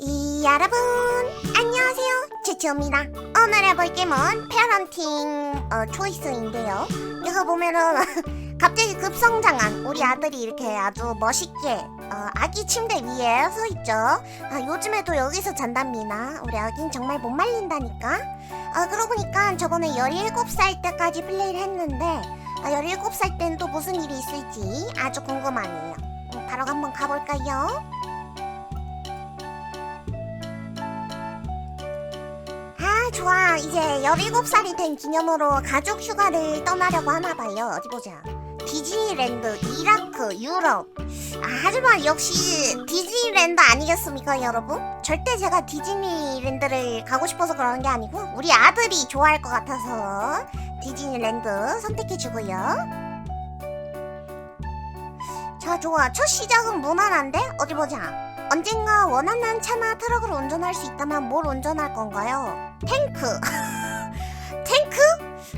이 여러분. 안녕하세요. 제치입니다. 오늘 해볼 게임은 페어런팅 어, 초이스인데요. 이거 보면은 갑자기 급성장한 우리 아들이 이렇게 아주 멋있게 어, 아기 침대 위에 서 있죠. 아, 요즘에도 여기서 잔답니다. 우리 아기는 정말 못 말린다니까. 아, 그러고 보니까 저번에 17살 때까지 플레이를 했는데 아, 17살 땐 또 무슨 일이 있을지 아주 궁금하네요. 음, 바로 한번 가볼까요? 좋아. 이제 17살이 된 기념으로 가족 휴가를 떠나려고 하나 봐요. 어디 보자. 디즈니랜드 이라크 유럽. 아, 하지만 역시 디즈니랜드 아니겠습니까 여러분? 절대 제가 디즈니랜드를 가고 싶어서 그러는 게 아니고 우리 아들이 좋아할 것 같아서 디즈니랜드 선택해 주고요. 자 좋아. 첫 시작은 무난한데? 어디 보자. 언젠가 원하는 차나 트럭을 운전할 수 있다면 뭘 운전할 건가요? 탱크. 탱크?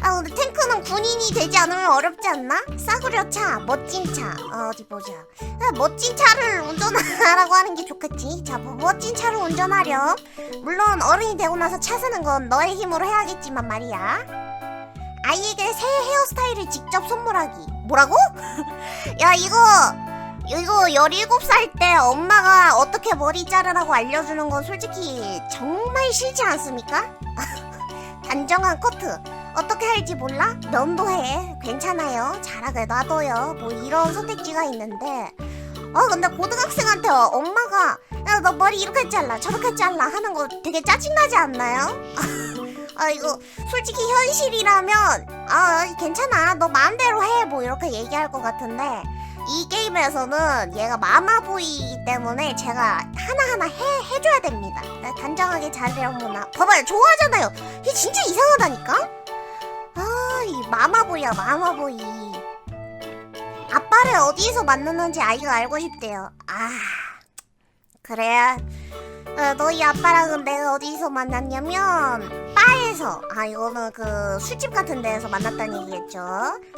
아, 근데 탱크는 군인이 되지 않으면 어렵지 않나? 싸구려 차, 멋진 차. 어, 어디 보자. 아, 멋진 차를 운전하라고 하는 게 좋겠지. 자, 뭐, 멋진 차를 운전하렴. 물론 어른이 되고 나서 차 사는 건 너의 힘으로 해야겠지만 말이야. 아이에게 새 헤어스타일을 직접 선물하기. 뭐라고? 야, 이거 이거 17살 때 엄마가 어떻게 머리 자르라고 알려주는 건 솔직히 정말 싫지 않습니까? 단정한 커트. 어떻게 할지 몰라? 면도해. 괜찮아요. 잘하게 놔둬요. 뭐 이런 선택지가 있는데. 아 근데 고등학생한테 엄마가 야 너 머리 이렇게 잘라 저렇게 잘라. 하는 거 되게 짜증나지 않나요? 아 이거 솔직히 현실이라면 아 괜찮아. 너 마음대로 해. 뭐 이렇게 얘기할 것 같은데 이 게임에서는 얘가 마마보이이기 때문에 제가 하나하나 해, 해줘야 됩니다. 나 단정하게 잘해오나. 봐봐요, 좋아하잖아요. 이게 진짜 이상하다니까? 아, 이 마마보이야, 마마보이. 아빠를 어디에서 만났는지 아이가 알고 싶대요. 아, 그래. 어, 너희 아빠랑은 내가 어디서 만났냐면 바에 서 아 이거는 그 술집 같은 데에서 만났다는 얘기겠죠?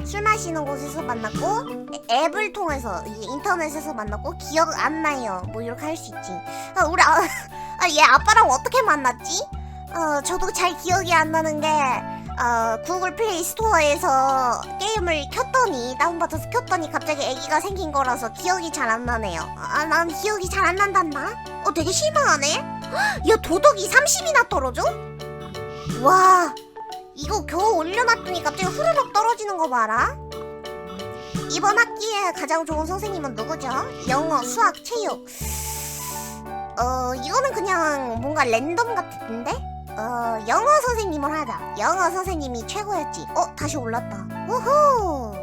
술 마시는 곳에서 만났고 애- 앱을 통해서 이 인터넷에서 만났고 기억 안 나요. 뭐 이렇게 할 수 있지. 아, 우리 아, 아, 얘 아빠랑 어떻게 만났지? 어 저도 잘 기억이 안 나는 게 어, 구글 플레이 스토어에서 게임을 켰더니 다운받아서 켰더니 갑자기 아기가 생긴 거라서 기억이 잘 안 나네요. 아 난 기억이 잘 안 난단다. 어 되게 실망하네. 헉, 야 도덕이 30이나 떨어져? 와 이거 겨우 올려놨더니 갑자기 후루룩 떨어지는 거 봐라. 이번 학기에 가장 좋은 선생님은 누구죠? 영어, 수학, 체육. 어 이거는 그냥 뭔가 랜덤 같은데? 어 영어 선생님을 하자. 영어 선생님이 최고였지. 어 다시 올랐다. 우후!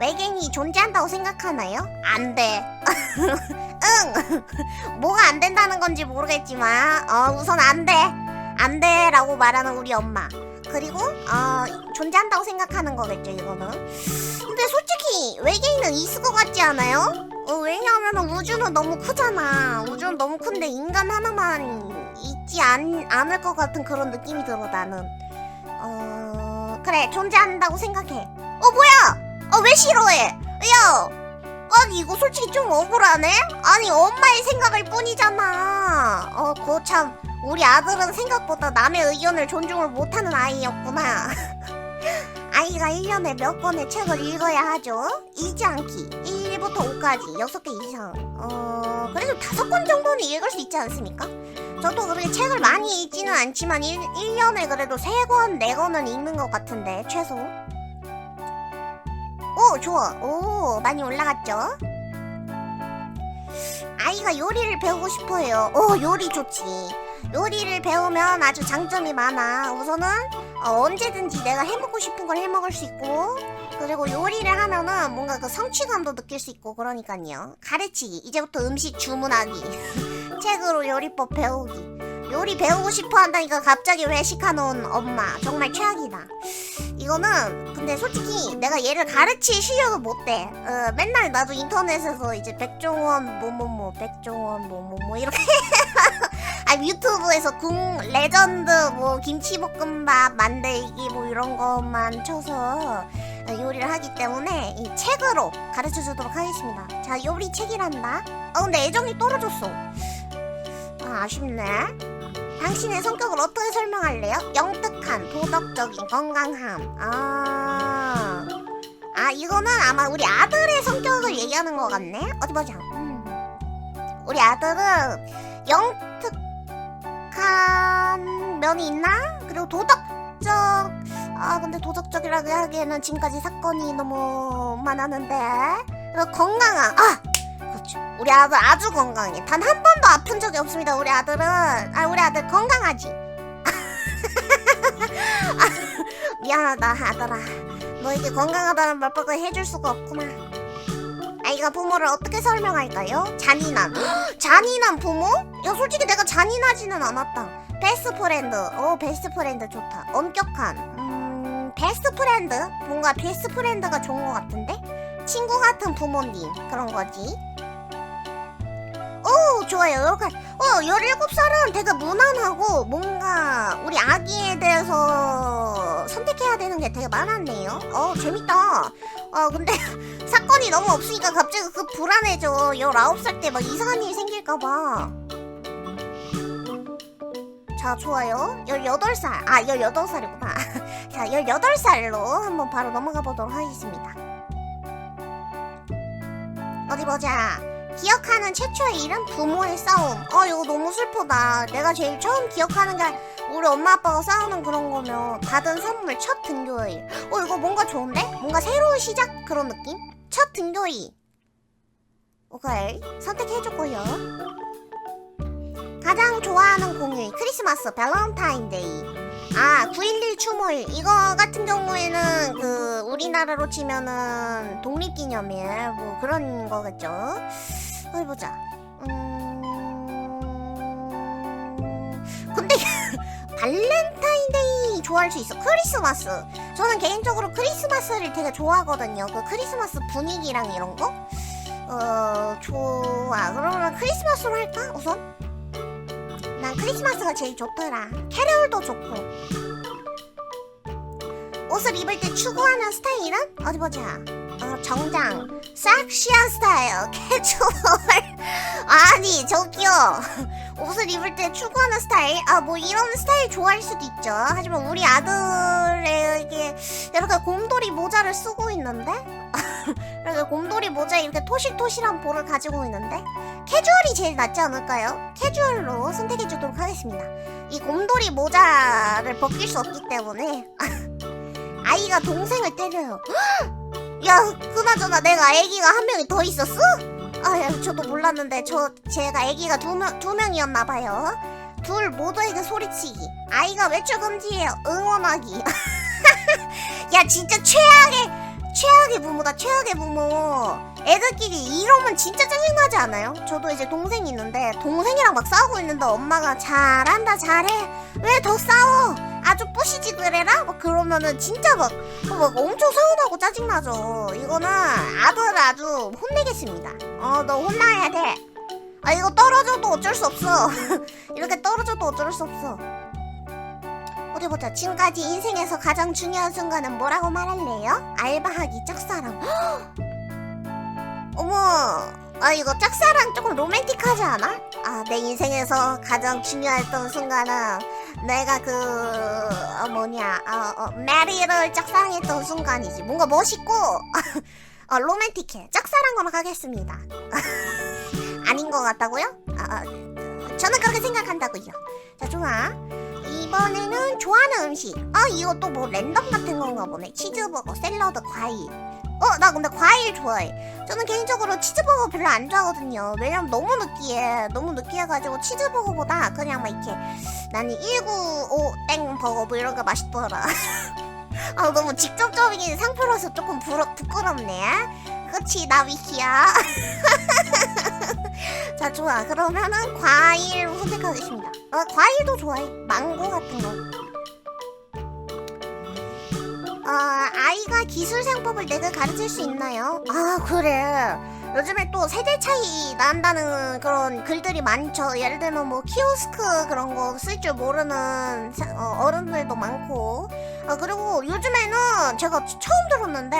외계인이 존재한다고 생각하나요? 안돼. 응! 뭐가 안 된다는 건지 모르겠지만 어 우선 안돼 안 돼라고 말하는 우리 엄마. 그리고 어 존재한다고 생각하는 거겠죠 이거는. 근데 솔직히 외계인은 있을 것 같지 않아요? 어, 왜냐하면 우주는 너무 크잖아. 우주는 너무 큰데 인간 하나만 있지 않, 않을 것 같은 그런 느낌이 들어 나는. 어 그래 존재한다고 생각해. 어 뭐야? 어 왜 싫어해? 야! 아니 이거 솔직히 좀 억울하네? 아니 엄마의 생각일 뿐이잖아. 어 그거 참 우리 아들은 생각보다 남의 의견을 존중을 못하는 아이였구나. 아이가 1년에 몇 권의 책을 읽어야 하죠? 읽지 않기. 1부터 5까지. 6개 이상. 어 그래도 5권 정도는 읽을 수 있지 않습니까? 저도 그렇게 책을 많이 읽지는 않지만 1, 1년에 그래도 3권, 4권은 읽는 것 같은데 최소. 오 좋아. 오 많이 올라갔죠? 아이가 요리를 배우고 싶어 해요. 오 요리 좋지 요리를 배우면 아주 장점이 많아. 우선은 어, 언제든지 내가 해먹고 싶은 걸 해먹을 수 있고 그리고 요리를 하면은 뭔가 그 성취감도 느낄 수 있고 그러니까요. 가르치기. 이제부터 음식 주문하기. 책으로 요리법 배우기. 요리 배우고 싶어 한다니까 갑자기 외식하는 엄마. 정말 최악이다. 이거는 근데 솔직히 내가 얘를 가르칠 실력은 못돼. 어, 맨날 나도 인터넷에서 이제 백종원 뭐뭐뭐 백종원 뭐뭐뭐 이렇게 아 유튜브에서 궁 레전드 뭐 김치볶음밥 만들기 뭐 이런 것만 쳐서 어, 요리를 하기 때문에 이 책으로 가르쳐 주도록 하겠습니다. 자 요리 책이란다. 어 근데 애정이 떨어졌어. 아쉽네. 당신의 성격을 어떻게 설명할래요? 영특한, 도덕적인, 건강함. 아, 아 이거는 아마 우리 아들의 성격을 얘기하는 것 같네. 어디 보자. 음. 우리 아들은 영특 한 면이 있나? 그리고 도덕적. 아 근데 도덕적이라 고 하기에는 지금까지 사건이 너무 많았는데. 그리고 건강함. 아 그렇죠. 우리 아들 아주 건강해. 단 한 번도 아픈 적이 없습니다. 우리 아들은 아 우리 아들 건강하지. 아, 미안하다 아들아. 너에게 건강하다는 말밖에 해줄 수가 없구나. 아이가 부모를 어떻게 설명할까요? 잔인한. 잔인한 부모? 야 솔직히 내가 잔인하지는 않았다. 베스트 프렌드. 오 베스트 프렌드 좋다. 엄격한. 음 베스트 프렌드. 뭔가 베스트 프렌드가 좋은 것 같은데? 친구 같은 부모님 그런 거지. 오 좋아요 여러분 어 17살은 되게 무난하고 뭔가 우리 아기에 대해서 선택 해야 되는 게 되게 많았네요. 어 재밌다. 어 근데 사건이 너무 없으니까 갑자기 그 불안해져. 19살 때 막 이상한 일 생길까봐. 자 좋아요. 18살. 아 18살이구나. 자 18살로 한번 바로 넘어가 보도록 하겠습니다. 어디 보자. 기억하는 최초의 이름 부모의 싸움. 어 이거 너무 슬프다. 내가 제일 처음 기억하는 게 우리 엄마 아빠가 싸우는 그런 거면 받은 선물 첫 등교일. 어 이거 뭔가 좋은데? 뭔가 새로운 시작 그런 느낌? 첫 등교일. 오케이 선택해줬고요. 가장 좋아하는 공휴일 크리스마스 발렌타인데이. 아 9.11 추모일 이거 같은 경우에는 그 우리나라로 치면은 독립기념일 뭐 그런 거겠죠. 어디 보자. 발렌타인데이 좋아할 수 있어. 크리스마스. 저는 개인적으로 크리스마스를 되게 좋아하거든요. 그 크리스마스 분위기랑 이런 거. 어 좋아. 그러면 크리스마스로 할까? 우선. 난 크리스마스가 제일 좋더라. 캐롤도 좋고. 옷을 입을 때 추구하는 스타일은 어디 보자. 어, 정장, 섹시한 스타일, 캐주얼. 아니 저기요. 옷을 입을 때 추구하는 스타일, 아 뭐 이런 스타일 좋아할 수도 있죠. 하지만 우리 아들에게 이렇게 곰돌이 모자를 쓰고 있는데, 이렇게 곰돌이 모자에 이렇게 토실토실한 볼을 가지고 있는데, 캐주얼이 제일 낫지 않을까요? 캐주얼로 선택해 주도록 하겠습니다. 이 곰돌이 모자를 벗길 수 없기 때문에 아이가 동생을 때려요. 야, 그나저나 내가 아기가 한 명이 더 있었어? 아, 야, 저도 몰랐는데 저 제가 아기가 두 명 두 명이었나 봐요. 둘 모두에게 소리치기. 아이가 외출 금지예요. 응원하기. 야, 진짜 최악의 최악의 부모다. 최악의 부모. 애들끼리 이러면 진짜 짜증나지 않아요? 저도 이제 동생이 있는데 동생이랑 막 싸우고 있는데 엄마가 잘한다 잘해 왜 더 싸워 아주 뿌시지 그래라? 막 그러면은 진짜 막, 막 엄청 서운하고 짜증나죠. 이거는 아들 아주 혼내겠습니다. 어 너 혼나야 돼 아 이거 떨어져도 어쩔 수 없어. 이렇게 떨어져도 어쩔 수 없어. 어디 보자. 지금까지 인생에서 가장 중요한 순간은 뭐라고 말할래요? 알바하기 짝사랑. 어머, 아 이거 짝사랑 조금 로맨틱하지 않아? 아 내 인생에서 가장 중요했던 순간은 내가 그 어, 뭐냐, 어, 어, 메리를 짝사랑했던 순간이지. 뭔가 멋있고 어, 로맨틱해. 짝사랑으로 가겠습니다. 아닌 것 같다고요? 아, 아, 저는 그렇게 생각한다고요. 자 좋아. 이번에는 좋아하는 음식. 아 이것도 뭐 랜덤 같은 건가 보네. 치즈버거, 샐러드, 과일. 어, 나 근데 과일 좋아해. 저는 개인적으로 치즈버거 별로 안 좋아하거든요. 왜냐면 너무 느끼해. 너무 느끼해가지고 치즈버거보다 그냥 막 이렇게 나는 195땡 버거 뭐 이런 거 맛있더라. 아, 너무 직접적인 상표라서 조금 부러, 부끄럽네. 그치, 나 위키야. 자, 좋아. 그러면은 과일 선택하겠습니다. 어, 과일도 좋아해. 망고 같은 거. 어, 아이가 기술상법을 내가 가르칠 수 있나요? 아 그래. 요즘에 또 세대 차이 난다는 그런 글들이 많죠. 예를 들면 뭐 키오스크 그런 거 쓸 줄 모르는 사- 어, 어른들도 많고. 아 그리고 요즘에는 제가 처음 들었는데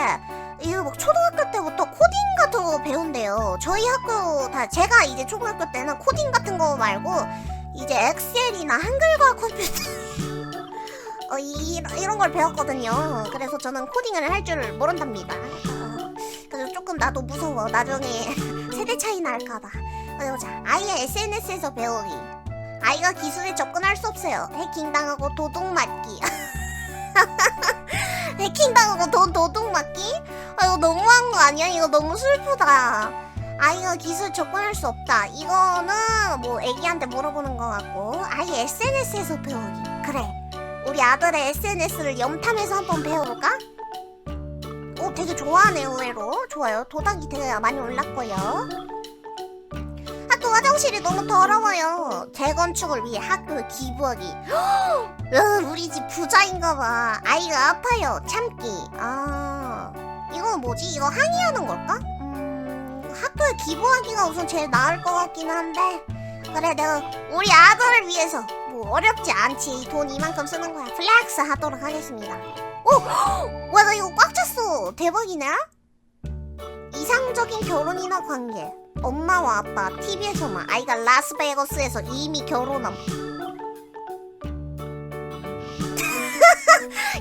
이거 막 초등학교 때부터 코딩 같은 거 배운대요. 저희 학교 다 제가 이제 초등학교 때는 코딩 같은 거 말고 이제 엑셀이나 한글과 컴퓨터 어, 이, 이런 걸 배웠거든요. 그래서 저는 코딩을 할 줄 모른답니다. 어, 그래서 조금 나도 무서워. 나중에 세대 차이 날까봐. 어디 보자. 아이의 SNS에서 배우기. 아이가 기술에 접근할 수 없어요. 해킹당하고 도둑 맞기. 해킹당하고 돈 도둑 맞기? 아 이거 너무한 거 아니야? 이거 너무 슬프다. 아이가 기술 접근할 수 없다. 이거는 뭐 애기한테 물어보는 거 같고 아이 SNS에서 배우기. 그래. 우리 아들의 SNS를 염탐해서 한번 배워볼까? 오 되게 좋아하네요 의외로. 좋아요. 도닥이 되게 많이 올랐고요. 학교 화장실이 너무 더러워요. 재건축을 위해 학교에 기부하기. 으, 우리 집 부자인가봐. 아이가 아파요. 참기. 아, 이거 뭐지? 이거 항의하는 걸까? 음, 학교에 기부하기가 우선 제일 나을 것 같긴 한데. 그래, 내가 우리 아들을 위해서 뭐 어렵지 않지. 돈 이만큼 쓰는 거야. 플렉스 하도록 하겠습니다. 오, 와, 나 이거 꽉 찼어. 대박이네. 이상적인 결혼이나 관계. 엄마와 아빠 TV에서만 아이가 라스베거스에서 이미 결혼함.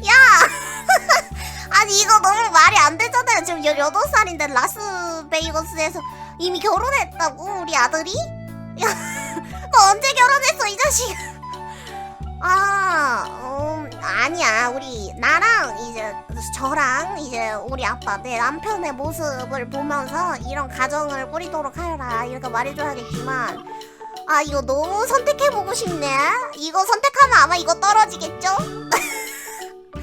야! 아니 이거 너무 말이 안 되잖아요. 지금 18살인데 라스베이거스에서 이미 결혼했다고 우리 아들이? 야, 너 언제 결혼했어 이 자식? 아, 음, 아니야. 우리 나랑 이제 저랑 이제 우리 아빠 내 남편의 모습을 보면서 이런 가정을 꾸리도록 하여라 이렇게 말해줘야겠지만 아 이거 너무 선택해보고 싶네. 이거 선택하면 아마 이거 떨어지겠죠?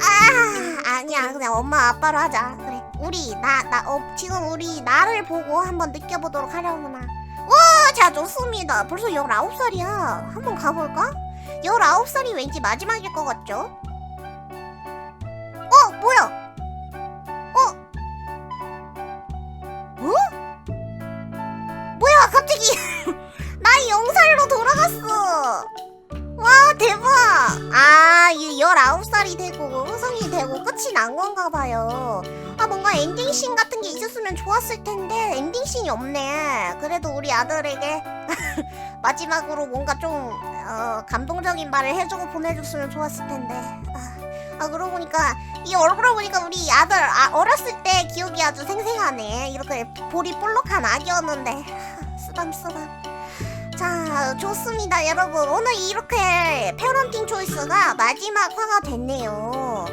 아 아니야 그냥 엄마 아빠로 하자. 그래 우리 나나 어, 지금 우리 나를 보고 한번 느껴보도록 하려구나. 와, 자 좋습니다. 벌써 19살이야. 한번 가볼까? 19살이 왠지 마지막일 것 같죠? 어, 뭐야? 어? 어? 뭐야, 갑자기 나이 0살로 돌아갔어. 와, 대박. 아, 이 19살이 되고, 흥성이 되고, 끝이 난 건가 봐요. 아, 뭔가 엔딩씬 같은 게 있었으면 좋았을 텐데, 엔딩씬이 없네. 그래도 우리 아들에게 마지막으로 뭔가 좀, 어, 감동적인 말을 해주고 보내줬으면 좋았을 텐데. 아, 아 그러고 보니까, 이 얼굴을 보니까 우리 아들, 아, 어렸을 때 기억이 아주 생생하네. 이렇게 볼이 볼록한 아기였는데. 쓰담쓰담. 자, 좋습니다, 여러분. 오늘 이렇게 페어런팅 초이스가 마지막 화가 됐네요.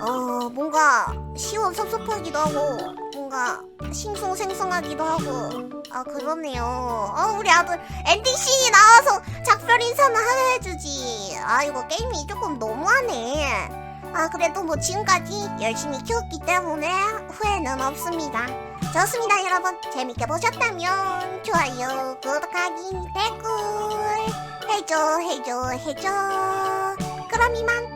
어, 뭔가 시원 섭섭하기도 하고, 뭔가 싱숭생숭하기도 하고, 아, 그러네요. 어, 우리 아들 엔딩 씬이 나와서 작별 인사는 하게 해주지. 아, 이거 게임이 조금 너무하네. 아, 그래도 뭐 지금까지 열심히 키웠기 때문에 후회는 없습니다. 좋습니다, 여러분. 재밌게 보셨다면 좋아요, 구독하기, 댓글 해줘, 해줘, 해줘. 그럼 이만